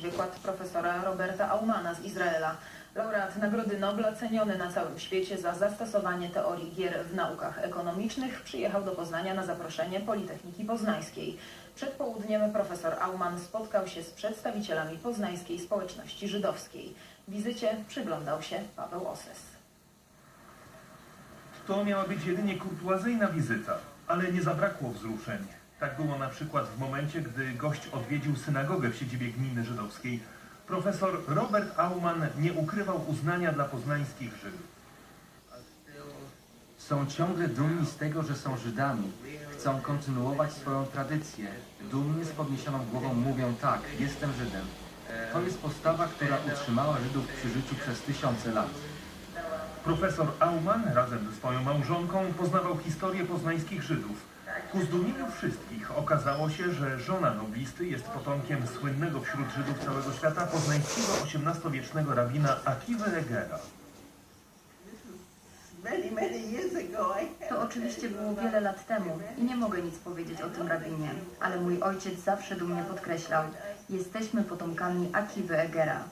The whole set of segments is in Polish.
wykład profesora Roberta Aumana z Izraela. Laureat Nagrody Nobla, ceniony na całym świecie za zastosowanie teorii gier w naukach ekonomicznych, przyjechał do Poznania na zaproszenie Politechniki Poznańskiej. Przed południem profesor Auman spotkał się z przedstawicielami poznańskiej społeczności żydowskiej. Wizycie przyglądał się Paweł Oses. To miała być jedynie kurtuazyjna wizyta, ale nie zabrakło wzruszeń. Tak było na przykład w momencie, gdy gość odwiedził synagogę w siedzibie gminy żydowskiej. Profesor Robert Aumann nie ukrywał uznania dla poznańskich Żydów. Są ciągle dumni z tego, że są Żydami. Chcą kontynuować swoją tradycję. Dumnie z podniesioną głową mówią tak, jestem Żydem. To jest postawa, która utrzymała Żydów przy życiu przez tysiące lat. Profesor Aumann razem ze swoją małżonką poznawał historię poznańskich Żydów. Ku zdumieniu wszystkich okazało się, że żona noblisty jest potomkiem słynnego wśród Żydów całego świata poznańskiego XVIII-wiecznego rabina Akiwy Egera. Many, many years ago, I To oczywiście było wiele lat temu i nie mogę nic powiedzieć o tym rabinie, ale mój ojciec zawsze dumnie podkreślał, jesteśmy potomkami Akiwy Egera.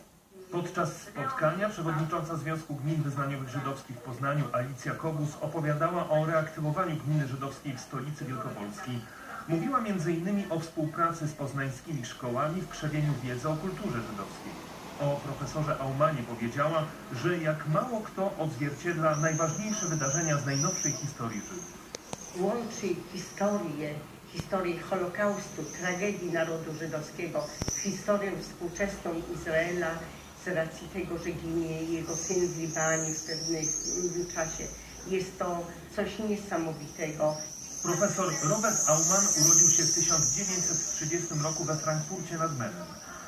Podczas spotkania przewodnicząca Związku Gmin Wyznaniowych Żydowskich w Poznaniu Alicja Kobus opowiadała o reaktywowaniu gminy żydowskiej w stolicy Wielkopolski. Mówiła m.in. o współpracy z poznańskimi szkołami w krzewieniu wiedzy o kulturze żydowskiej. O profesorze Aumanie powiedziała, że jak mało kto odzwierciedla najważniejsze wydarzenia z najnowszej historii Żydów. łączy historię, historię Holokaustu, tragedii narodu żydowskiego z historią współczesną Izraela z racji tego, że ginie jego syn w Libanie w pewnym czasie. Jest to coś niesamowitego. Profesor Robert Aumann urodził się w 1930 roku we Frankfurcie nad Menem.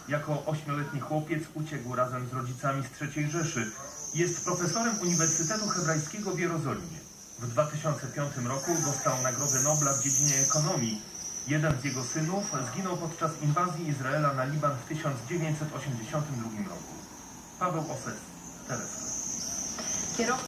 Jako ośmioletni chłopiec uciekł razem z rodzicami z III Rzeszy. Jest profesorem Uniwersytetu Hebrajskiego w Jerozolimie. W 2005 roku dostał Nagrodę Nobla w dziedzinie ekonomii. Jeden z jego synów zginął podczas inwazji Izraela na Liban w 1982 roku. Paweł Oses, Teleskop. Kierowca